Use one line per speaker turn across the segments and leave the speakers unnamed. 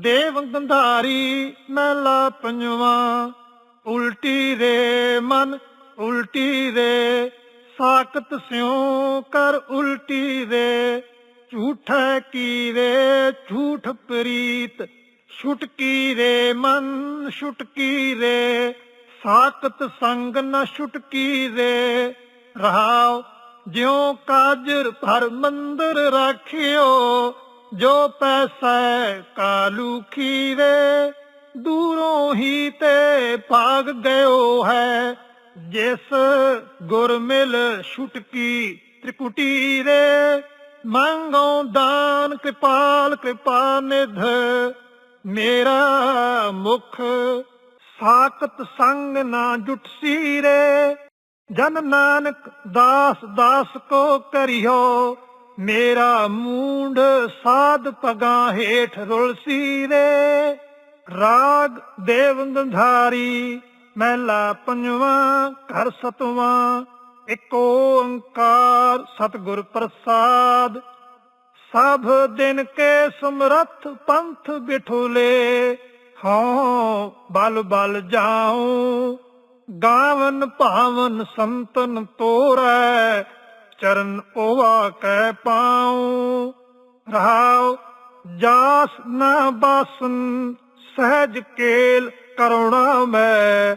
ਦੇਵ ਗੰਧਾਰੀ ਮਹਿਲਾ ਪੰਜਵਾ, ਉਲਟੀ ਰੇ ਮਨ, ਉਲਟੀ ਰੇ। ਸਾਖਤ ਸਿਉ ਕਰ ਉਲਟੀ ਰੇ, ਝੂਠੈ ਕੀ ਰੇ, ਝੂਠ ਪ੍ਰੀਤ। ਛੁਟਕੀ ਰੇ ਮਨ ਛੁਟਕੀ ਰੇ। ਸਾਖਤ ਸੰਗ ਨ ਛੁਟਕੀ ਰੇ। ਰਹਾਉ ਜਿਉ ਕਾਜਰ ਭਰ ਮੰਦਰ ਰਾਖਿਓ ਜੋ ਪੈਸਾ ਕਾਲੂ ਖੀਰੇ, ਦੂਰੋਂ ਹੀ ਤੇ ਭਾਗ ਗਇਓ ਹੈ। ਜਿਸ ਗੁਰ ਮਿਲ ਛੁਟਕੀ ਤ੍ਰਿਕੁਟੀ ਰੇ ਮੰਗੋ ਦਾਨ ਕਿਰਪਾਲ ਕਿਰਪਾ ਨਿਧ। ਮੇਰਾ ਮੁਖ ਸਾਖਤ ਸੰਗ ਨਾ ਜੁਟਸੀ ਰੇ ਜਨ ਨਾਨਕ ਦਾਸ ਦਾਸ ਕੋ ਕਰਿਓ। ਮੇਰਾ ਮੂੰਡ ਸਾਧ ਪਗਾ ਹੇਠ ਰੁਲਸੀ ਰੇ ਰਾਗ ਦੇਵ ਗੰਧਾਰੀ ਮਹਿਲਾ ਪੰਜਵਾ, ਘਰ ਸਤਵਾਂ, ਇੱਕ ਓੰਕਾਰ ਸਤਿਗੁਰ ਪ੍ਰਸਾਦ। ਸਭ ਦਿਨ ਕੇ ਸਮਰੱਥ ਪੰਥ ਬਿਠੁਲੇ, ਹਉ ਬਲ ਬਲ ਜਾਉ। ਗਾਵਨ ਭਾਵਨ ਸੰਤਨ ਤੋਰੈ ਚਰਨ ਓਵਾ ਕਹਿ ਪਾਉ, ਰਹਾਉ ਜਾਸ ਨਾ ਬਾਸਨ, ਸਹਿਜ ਕੇਲ ਕਰੁਣਾ ਮੈਂ,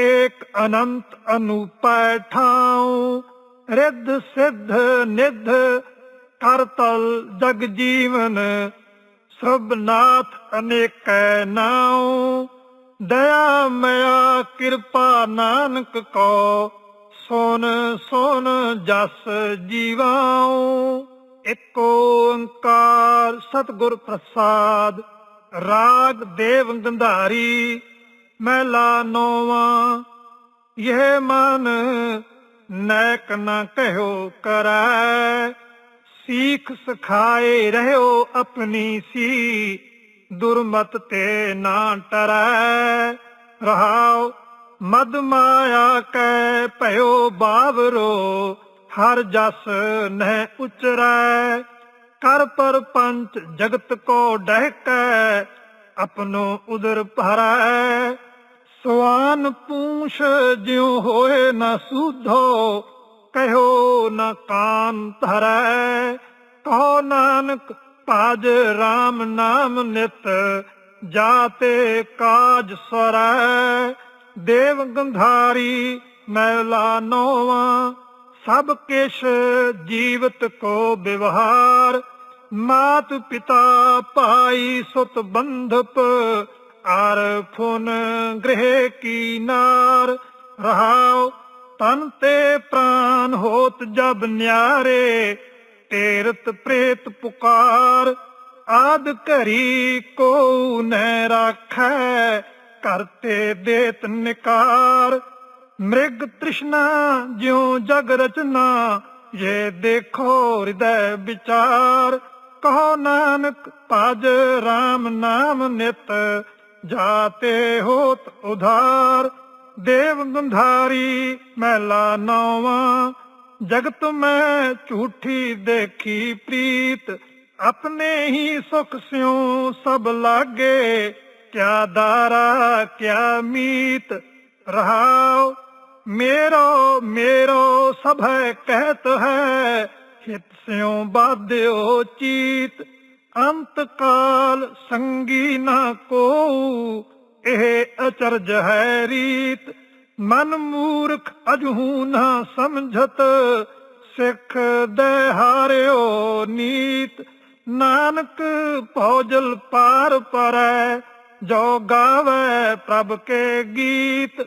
ਏਕ ਅਨੰਤ ਅਨੂਪੈ ਠਾਉ। ਰਿੱਧ ਸਿੱਧ ਨਿਧ ਕਰਤਲ ਜਗ ਜੀਵਨ, ਸਭ ਨਾਥ ਅਨੇਕੈ ਨਾਉ। ਦਇਆ ਮਇਆ ਕਿਰਪਾ ਨਾਨਕ ਕੋ ਸੋਨ ਸੋਨ ਜਸ ਜੀਵਾਉ, ਇੱਕ ਓੰਕਾਰ ਸਤਿਗੁਰ ਪ੍ਰਸਾਦ, ਰਾਗ ਦੇਵ ਗੰਧਾਰੀ ਮਹਿਲਾ ਨੋਵਾ ਇਹ ਮਨ ਨੈਕ ਨਾ ਕਹਿਓ ਕਰੈ, ਸੀਖ ਸਖਾਏ ਰਹਿਓ ਆਪਣੀ ਸੀ, ਦੁਰਮਤ ਤੇ ਨਾ ਟਰੈ, ਰਹਾਉ ਮਦ ਮਾਇਆ ਕੈ ਭਇਓ ਬਾਵਰੋ, ਹਰ ਜਸ ਨਹਿ ਉਚਰੈ। ਕਰ ਪਰ ਪੰਚ ਜਗਤ ਕੋ ਡਹਿਕੈ ਆਪਣੋ ਉਦਰ ਭਰੈ। ਸਵਾਨ ਪੂਛ ਜਿਉ ਹੋਏ ਨਾ ਸੂਧੋ, ਕਹਿਓ ਨਾ ਕਾਨ ਧਰੈ। ਕਹੋ ਨਾਨਕ, ਭਜ RAM ਨਾਮ ਨਿਤ, ਜਾਤੇ ਕਾਜ ਸਰੈ ਦੇਵ ਗੰਧਾਰੀ ਮੈਲਾ ਨੋਵਾ ਸਭ ਕਿਛ ਜੀਵਤ ਕੋ ਵਿਵਹਾਰ। ਮਾਤ ਪਿਤਾ ਭਾਈ ਸੁਤ ਬੰਧਪ ਆਰ ਫੁਨ ਗ੍ਰਹਿ ਕੀ ਨਾਰ। ਰਹਾਉ, ਤਨ ਤੇ ਪ੍ਰਾਨ ਹੋਤ ਜਬ ਨਿਆਰੇ, ਤੇਰਤ ਪ੍ਰੇਤ ਪੁਕਾਰ। ਆਦ ਘਰੀ ਕੋ ਨਹਿ ਰਾਖੈ ਕਰਤੇ ਦੇਤ ਨਿਕਾਰ। ਮ੍ਰਿਗ ਤ੍ਰਿਸ਼ਨਾ ਜਿਉ ਜਗ ਰਚਨਾ ਇਹ ਦੇਖੋ ਹਿਰਦੈ ਵਿਚਾਰ। ਕਹੋ ਨਾਨਕ, ਭਜ RAM ਨਾਮ ਨਿਤ, ਜਾਤੇ ਹੋਤ ਉਧਾਰ। ਦੇਵ ਗੰਧਾਰੀ ਮਹਿਲਾ ਨੌਵਾਂ। ਜਗਤ ਮੈਂ ਝੂਠੀ ਦੇਖੀ ਪ੍ਰੀਤ, ਆਪਣੇ ਹੀ ਸੁਖ ਸਿਉ ਸਭ ਲਾਗੇ। ਕਿਆ ਦਾਰਾ, ਕਿਆ ਮੀਤ? ਰਹਾਉ ਮੇਰੋ ਮੇਰੋ ਸਭੈ ਕਹਿਤ ਹੈ ਹਿਤ ਸਿਉ ਬਾਧਿਓ ਚੀਤ। ਅੰਤ ਕਾਲ ਸੰਗੀ ਨਾ ਕੋ ਇਹ ਅਚਰਜ ਹੈ ਰੀਤ। ਮਨ ਮੂਰਖ ਅਜਹੂ ਨਾ ਸਮਝਤ, ਸਿੱਖ ਦੇ ਹਾਰਿਓ ਨੀਤ। ਨਾਨਕ ਭੋਜਲ ਪਾਰ ਪਰੈ ਜੋ ਗਾਵੇ ਪ੍ਰਭ ਕੇ ਗੀਤ